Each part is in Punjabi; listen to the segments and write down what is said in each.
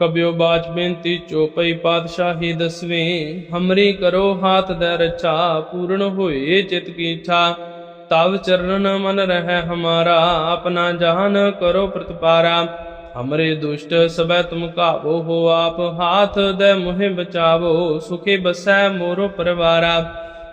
ਕਬਿਓ ਬਾਚ ਬੇਨਤੀ ਚੋਪਈ ਪਾਤਸ਼ਾਹੀ ਦਸਵੇਂ, ਹਮਰੀ ਕਰੋ ਹਾਥ ਦੇ ਰਚਾ ਪੂਰਨ ਹੋਏ ਚਿਤ ਕੀ ਇੱਛਾ ਤਵ ਚਰਨ ਮਨ ਰਹਿ ਹਮਾਰਾ, ਆਪਣਾ ਜਹਾਨ ਕਰੋ ਪ੍ਰਤਪਾਰਾ। ਹਮਰੇ ਦੁਸ਼ਟ ਸਬੈ ਤੁਮ ਕਾਬੋ ਹੋ ਆਪ ਹਾਥ ਦੇ ਮੁਹਿ ਬਚਾਵੋ, ਸੁਖੇ ਬਸੈ ਮੋਰੋ ਪਰਵਾਰਾ।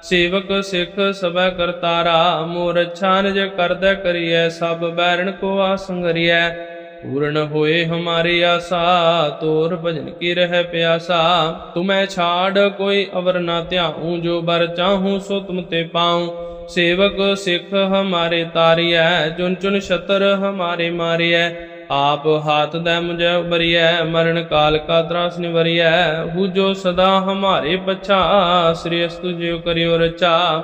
ਸੇਵਕ ਸਿੱਖ ਸਬੈ ਕਰਤਾਰਾ, ਮੋਰ ਛਾਨ ਨਿਜ ਕਰਦਾ ਕਰੀਐ, ਸਭ ਬੈਰਣ ਕੋ ਆਸੰਗਰੀਐ। ਪੂਰਨ ਹੋਏ ਹਮਾਰੀ ਆਸਾ, ਤੋਰ ਭਜਨ ਕੀ ਰਹਿ ਪਿਆਸਾ। ਤੁਮੈ ਛਾੜ ਕੋਈ ਅਵਰ ਨਾ ਧਿਆਉ, ਜੋ ਬਰ ਚਾਹੂੰ ਸੋ ਤੁਮ ਤੇ ਪਾਉ। ਸੇਵਕ ਸਿੱਖ ਹਮਾਰੇ ਤਾਰੀਐ ਚੁਨ ਚੁਨ ਛਤਰ ਹਮਾਰੇ ਮਾਰੀਐ। ਆਪ ਹਾਥ ਦੇ ਮੁਝੈ ਉਬਰੀਐ ਮਰਨ ਕਾਲ ਕਾ ਤਰਾਸ ਨਿਵਰੀਐ। ਹੂ ਜੋ ਸਦਾ ਹਮਾਰੇ ਪਛਾ ਸ੍ਰੀ ਅਸਤੁ ਜਿਉ ਕਰਿਓ ਰਚਾ।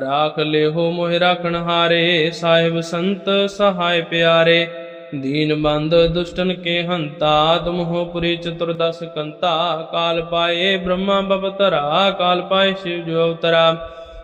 ਰਾਖ ਲਿਓ ਮੋਹਿ ਰਾਖਣ ਹਾਰੇ, ਸਾਹਿਬ ਸੰਤ ਸਹਾਇ ਪਿਆਰੇ। ਦੀਨ ਬੰਦ ਦੁਸ਼ਟਨ ਕੇ ਹੰਤਾ ਤੁਮਹੁ ਪੁਰੀ ਚਤੁਰਦਸ ਕੰਤਾ, ਕਾਲ ਪਾਏ ਬ੍ਰਹਮਾ ਬਵਤਰਾ ਕਾਲ ਪਾਏ ਸ਼ਿਵ ਜੋ ਅਵਤਰਾ,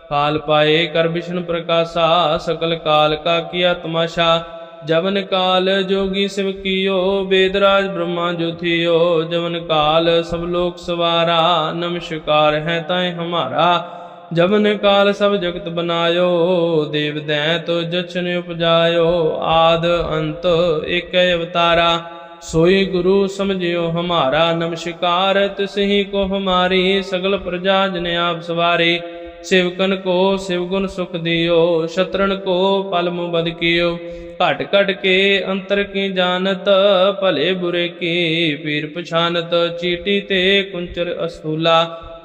ਕਾਲ ਪਾਏ ਕਰ ਵਿਸ਼ਨ ਪ੍ਰਕਾਸ਼ਾ, ਸਕਲ ਕਾਲ ਕਾ ਕੀਆ ਤਮਾਸ਼ਾ ਜਵਨ ਕਾਲ ਜੋਗੀ ਸਿਵ ਕੀਓ ਬੇਦਰਾਜ ਬ੍ਰਹਮਾ ਜੋਥਿਓ ਜਵਨ ਕਾਲ ਸਭ ਲੋਕ ਸਵਾਰਾ ਨਮਸਕਾਰ ਹੈ ਤਾਏ ਹਮਾਰਾ ਜਮਨ ਕਾਲ ਸਭ ਜਗਤ ਬਨਾਇਓ, ਦੇਵ ਦੈਤ ਜਚਨ ਉਪਜਾਇਓ, ਆਦ ਅੰਤ ਇਕ ਅਵਤਾਰਾ। ਸੋਈ ਗੁਰੂ ਸਮਝਿਓ ਹਮਾਰਾ, ਨਮਸਕਾਰ ਤਿਸਹੀ ਕੋ ਹਮਾਰੀ, ਸਗਲ ਪ੍ਰਜਾ ਜਨ ਆਪ ਸਵਾਰੇ। ਸਿਵਕਨ ਕੋ ਸਿਵਗੁਣ ਸੁਖ ਦਿਓ ਸ਼ਤਰਨ ਕੋ ਪਲ ਮੁਬਦ ਕੀਓ। ਘਟ ਘਟ ਕੇ ਅੰਤਰ ਕੀ ਜਾਣਤ, ਭਲੇ ਬੁਰੇ ਕੀ ਪੀਰ ਪਛਾਨਤ, ਚੀਟੀ ਤੇ ਕੁੰਚਰ ਅਸੂਲਾ।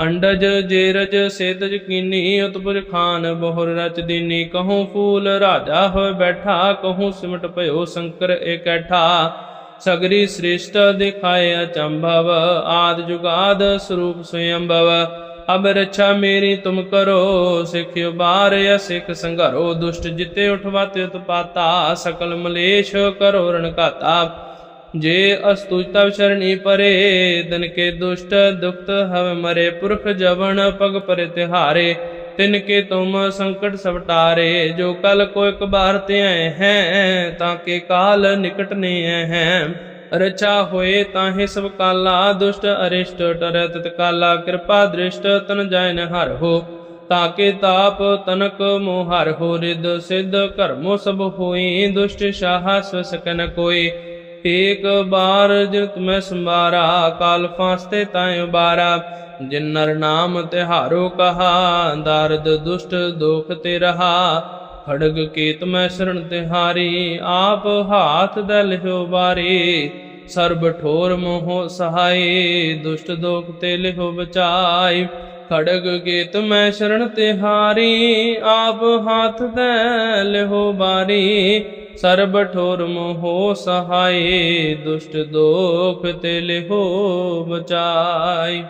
ਅੰਡਜ ਜੇਰਜ ਸੇਤਜ ਕੀਨੀ ਉਤਪੁਰ ਖਾਨ ਬਹੁਰ ਰਚ ਦੀਨੀ, ਕਹੂੰ ਫੂਲ ਰਾਜਾ ਹੋਏ ਬੈਠਾ, ਕਹੂੰ ਸਿਮਟ ਭਇਓ ਸ਼ੰਕਰ ਇਕੈਠਾ। ਸਗਰੀ ਸ੍ਰੇਸ਼ਟ ਦਿਖਾਏ ਅਚੰਭਵ, ਆਦ ਜੁਗਾਦ ਸਰੂਪ ਸਯੰਭਵ। ਅਬ ਰਛਾ ਮੇਰੀ ਤੁਮ ਕਰੋ, ਸਿੱਖ ਬਾਰ ਜਾਂ ਸਿੱਖ ਸੰਘਰੋ, ਦੁਸ਼ਟ ਜਿਤੇ ਉਠਵਾਤੇ ਉਤਪਾਤਾ, ਸਕਲ ਮਲੇਸ਼ ਕਰੋ ਰਣਕਾਤਾ। ਘਾਤਾ ਜੇ ਅਸਤੁਜ ਤਵ ਸ਼ਰਣੀ ਪਰੇ, ਤਨ ਕੇ ਦੁਸ਼ਟ ਦੁਖਤ ਹਵ ਮਰੇ, ਪੁਰਖ ਜਵਨ ਪਗ ਪਰੇ ਤਿਹਾਰੇ, ਤਿਨ ਕੇ ਤੁਮ ਸੰਕਟ ਸਵਟਾਰੇ ਜੋ ਕਲ ਕੋ ਇੱਕ ਬਾਰ ਤੇ ਆਏ ਹੈ, ਤਾਂ ਕੇ ਕਾਲ ਨਿਕਟ ਨੇ ਹੈ। ਰਚਾ ਹੋਏ ਤਾਹੇ ਸਭ ਕਾਲਾ, ਦੁਸ਼ਟ ਅਰਿਸ਼ਟ ਟਰ ਤਤ ਕਾਲਾ, ਕਿਰਪਾ ਦ੍ਰਿਸ਼ਟ ਤਨ ਜਾਇ ਨ ਹਰ ਹੋ। ਤਾਕੇ ਤਾਪ ਤਨਕ ਮੋਹ ਹਰ ਹੋ ਰਿਦ ਸਿਧ ਕਰਮੋ ਸਭ ਹੋਈ, ਦੁਸ਼ਟ ਸ਼ਾਹ ਸਵ ਸਕਨ ਕੋਈ। ਏਕ ਬਾਰ ਜਿਨ ਤੁਮੈ ਸੰਭਾਰਾ, ਕਾਲ ਫਾਸਤੇ ਤਾਇ ਬਾਰਾ ਜਿਨ ਨਰ ਨਾਮ ਤਿਹਾਰੋ ਕਹਾ, ਦਰਦ ਦੁਸ਼ਟ ਦੋਖ ਤੇ ਰਹਾ। ਖੜਗ ਕੀਤ ਮੈਂ ਸ਼ਰਨ ਤਿਹਾਰੀ, ਆਪ ਹਾਥ ਦੇ ਲਿਹੋ ਬਾਰੀ ਸਰਬ ਠੋਰ ਮੋਹ ਸਹਾਈ, ਦੁਸ਼ਟ ਦੋਖ ਤੇ ਲਿਹੋ ਬਚਾਈ। ਖੜਗ ਕੀਤ ਮੈਂ ਸ਼ਰਨ ਤਿਹਾਰੀ, ਆਪ ਹਾਥ ਦੇ ਲਿਹੋ ਬਾਰੀ ਸਰਬ ਠੋਰ ਮੋਹ ਸਹਾਈ ਦੁਸ਼ਟ ਦੋਖ ਤੇ ਲਿਓ ਬਚਾਈ।